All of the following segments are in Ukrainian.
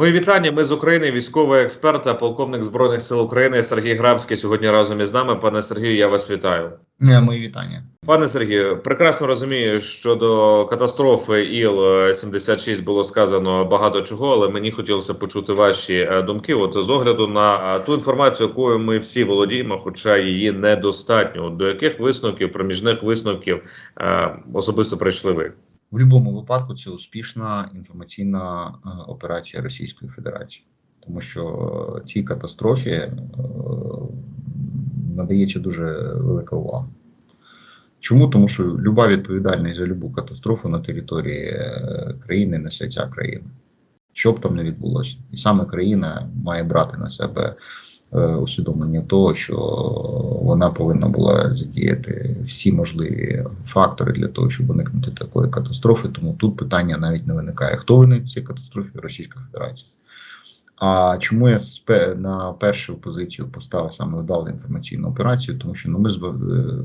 Мої вітання. Ми з України, військовий експерт та полковник збройних сил України Сергій Грабський сьогодні разом із нами. Пане Сергію, я вас вітаю. Мої вітання. Пане Сергію, прекрасно розумію, що до катастрофи іл 76 було сказано багато чого, але мені хотілося почути ваші е, думки. От з огляду на е, ту інформацію, якою ми всі володіємо, хоча її недостатньо. До яких висновків, проміжних висновків е, особисто прийшли ви? В будь-якому випадку це успішна інформаційна е, операція Російської Федерації, тому що цій катастрофі е, надається дуже велика увага. Чому? Тому що люба відповідальність за любу катастрофу на території е, країни несе ця країна. Що б там не відбулося, і саме країна має брати на себе е, усвідомлення того, що вона повинна була задіяти всі можливі фактори для того, щоб уникнути такої катастрофи. Тому тут питання навіть не виникає. Хто виник в цій катастрофі? Російська Федерація. А чому я на першу позицію поставив саме вдалу інформаційну операцію? Тому що ну ми е,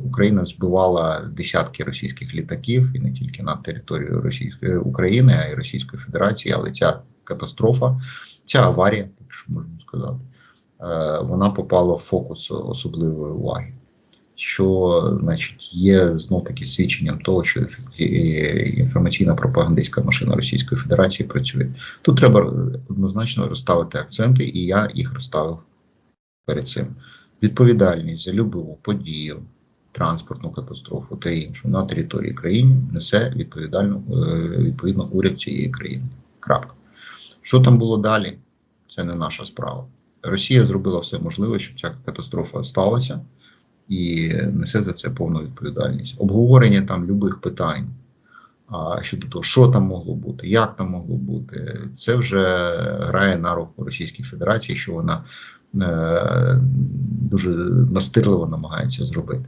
Україна збивала десятки російських літаків і не тільки на територію Російської України, а й Російської Федерації. Але ця катастрофа, ця аварія, якщо можна сказати, е, вона попала в фокус особливої уваги. Що значить є знов таки свідченням того, що інформаційна пропагандистська машина Російської Федерації працює. Тут треба однозначно розставити акценти, і я їх розставив перед цим. Відповідальність за любу подію, транспортну катастрофу та іншу на території країни несе відповідально е, відповідно уряд цієї країни. Крапка. Що там було далі? Це не наша справа. Росія зробила все можливе, щоб ця катастрофа сталася, і несе за це повну відповідальність. Обговорення там любих питань а щодо того, що там могло бути, як там могло бути, це вже грає на руку Російській Федерації, що вона е, дуже настирливо намагається зробити,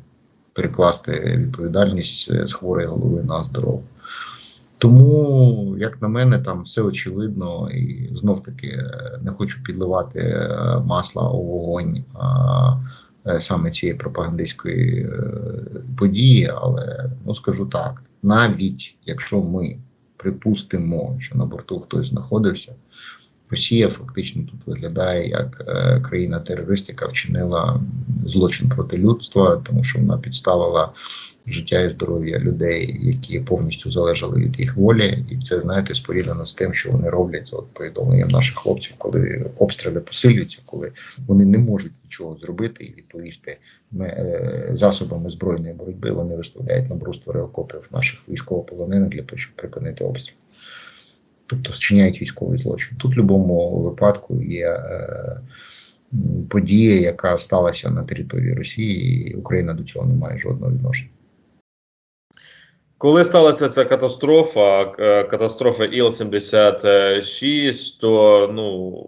перекласти відповідальність з хворої голови на здорову. Тому, як на мене, там все очевидно, і знов таки е, не хочу підливати е, масла у вогонь а, е, саме цієї пропагандистської події, але ну скажу так: навіть якщо ми припустимо, що на борту хтось знаходився, Росія фактично тут виглядає як е, країна-терорист, яка вчинила злочин проти людства, тому що вона підставила життя і здоров'я людей, які повністю залежали від їх волі, і це знаєте споріднено з тим, що вони роблять от повідомленням наших хлопців, коли обстріли посилюються, коли вони не можуть нічого зробити і відповісти е, засобами збройної боротьби. Вони виставляють на бруствори окопів наших військовополонених для того, щоб припинити обстріл. Тобто вчиняють військовий злочин. Тут в будь-якому випадку є е, подія, яка сталася на території Росії, і Україна до цього не має жодного відношення. Коли сталася ця катастрофа, е, катастрофа Іл-76, то ну,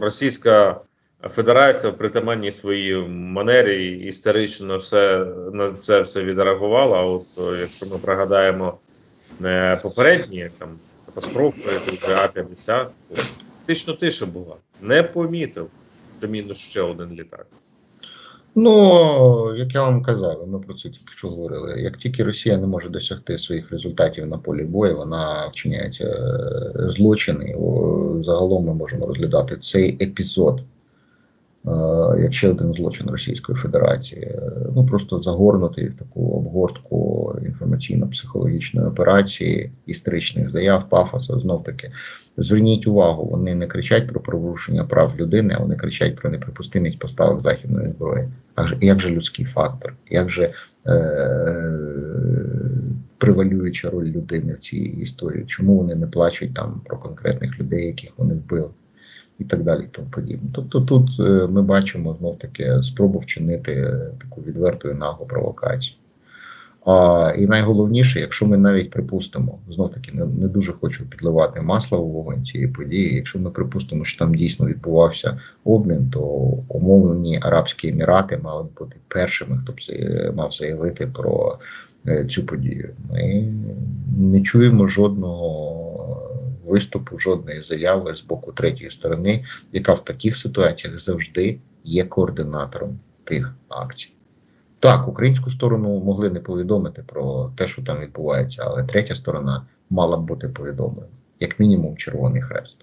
Російська Федерація в притаманній своїй манері історично все на це все відреагувала. От якщо ми пригадаємо е, попередні там катастрофи, А-50, то фактично тиша була. Не помітив, що мінус ще один літак. Ну, як я вам казав, ми про це тільки що говорили. Як тільки Росія не може досягти своїх результатів на полі бою, вона вчиняється е, злочини. Загалом ми можемо розглядати цей епізод як ще один злочин Російської Федерації. Е, Ну просто загорнутий в таку обгортку інформаційно-психологічної операції, історичних заяв, пафосу. Знов таки зверніть увагу, вони не кричать про порушення прав людини, а вони кричать про неприпустимість поставок західної зброї. А як же людський фактор, як же е- превалююча роль людини в цій історії? Чому вони не плачуть там про конкретних людей, яких вони вбили? І так далі, тому подібне. Тобто тут е, ми бачимо знов таки спробу вчинити е, таку відверту і наглу провокацію. А, і найголовніше, якщо ми навіть припустимо, знов таки не, не дуже хочу підливати масло у вогонь цієї події. Якщо ми припустимо, що там дійсно відбувався обмін, то умовні Арабські Емірати мали б бути першими, хто б мав заявити про е, цю подію. Ми не чуємо жодного виступу, жодної заяви з боку третьої сторони, яка в таких ситуаціях завжди є координатором тих акцій. Так, українську сторону могли не повідомити про те, що там відбувається, але третя сторона мала б бути повідомлена, як мінімум, Червоний Хрест.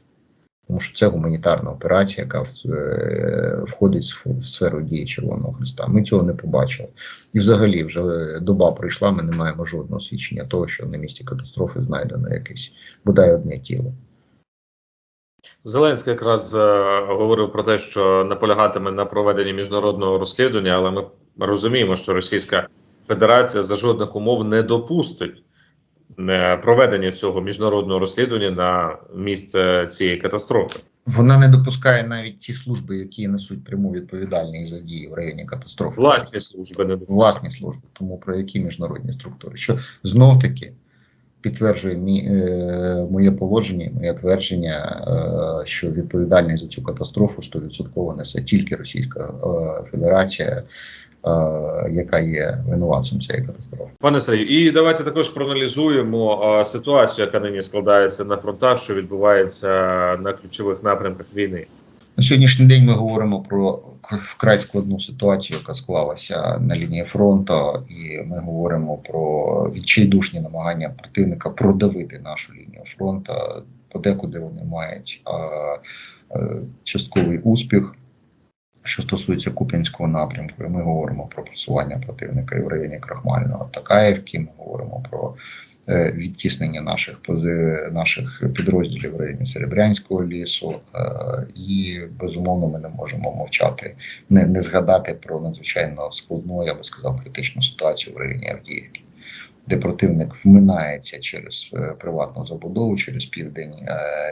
Тому що це гуманітарна операція, яка е, входить в- сферу дії Червоного Христа. Ми цього не побачили. І взагалі, вже доба пройшла, ми не маємо жодного свідчення того, що на місці катастрофи знайдено якесь бодай одне тіло. Зеленський якраз е, говорив про те, що наполягатиме на проведенні міжнародного розслідування, але ми розуміємо, що Російська Федерація за жодних умов не допустить проведення цього міжнародного розслідування на місце цієї катастрофи. Вона не допускає навіть ті служби, які несуть пряму відповідальність за дії в районі катастрофи. Власні служби не допустять. власні служби. Тому про які міжнародні структури? Що знов таки підтверджує мі, е, моє положення, моє твердження, е, що відповідальність за цю катастрофу 100% несе тільки Російська е, Федерація, е, яка є винуватцем цієї катастрофи. Пане Сергію, і давайте також проаналізуємо е, ситуацію, яка нині складається на фронтах, що відбувається на ключових напрямках війни. На сьогоднішній день ми говоримо про вкрай складну ситуацію, яка склалася на лінії фронту, і ми говоримо про відчайдушні намагання противника продавити нашу лінію фронту. Подекуди вони мають а, е, частковий успіх. Що стосується Куп'янського напрямку, і ми говоримо про просування противника і в районі Крахмального та Каївки. Ми говоримо про е, відтіснення наших наших підрозділів в районі Серебрянського лісу. е, І безумовно ми не можемо мовчати, не, не згадати про надзвичайно складну, я би сказав, критичну ситуацію в районі Авдіївки. Де противник вминається через е, приватну забудову, через південь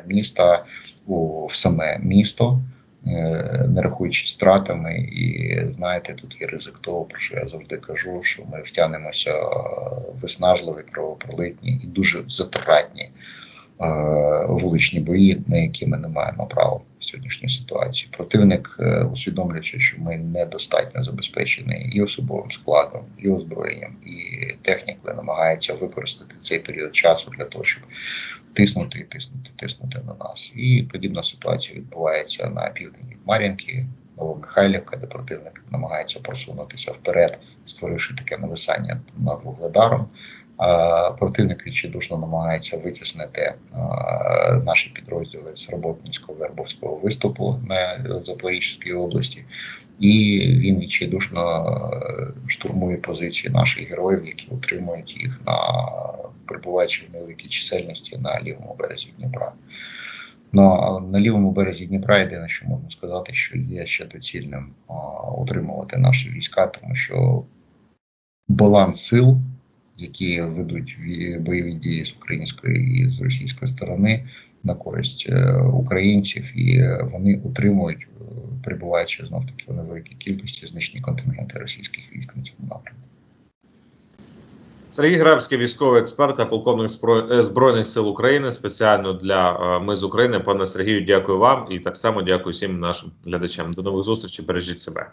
міста в саме місто, не рахуючи стратами, і знаєте, тут є ризик того, про що я завжди кажу, що ми втягнемося в виснажливі, кровопролитні і дуже затратні е, вуличні бої, на які ми не маємо права в сьогоднішній ситуації. Противник, е, усвідомлюючи, що ми недостатньо забезпечені і особовим складом, і озброєнням, і технікою, намагається використати цей період часу для того, щоб тиснути, тиснути, тиснути на нас. І подібна ситуація відбувається на південь від Мар'їнки, Новомихайлівка, де противник намагається просунутися вперед, створивши таке нависання над Вугледаром. Противник відчайдушно намагається витіснити наші підрозділи з роботницького вербовського виступу на Запорізькій області, і він відчайдушно е, штурмує позиції наших героїв, які утримують їх на перебуваючи в невеликій чисельності на лівому березі Дніпра. Ну на лівому березі Дніпра єдине, що можна сказати, що є ще доцільним а, утримувати наші війська, тому що баланс сил, які ведуть бойові дії з української і з російської сторони, на користь е, українців, і е, вони утримують, е, перебуваючи знов таки у невеликій кількості значні контингенти російських військ на цьому напрямку. Сергій Грабський, військовий експерт та полковник Збройних сил України спеціально для Ми з України. Пане Сергію, дякую вам і так само дякую всім нашим глядачам. До нових зустрічей. Бережіть себе.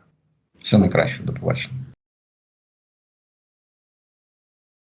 Все найкраще, до побачення.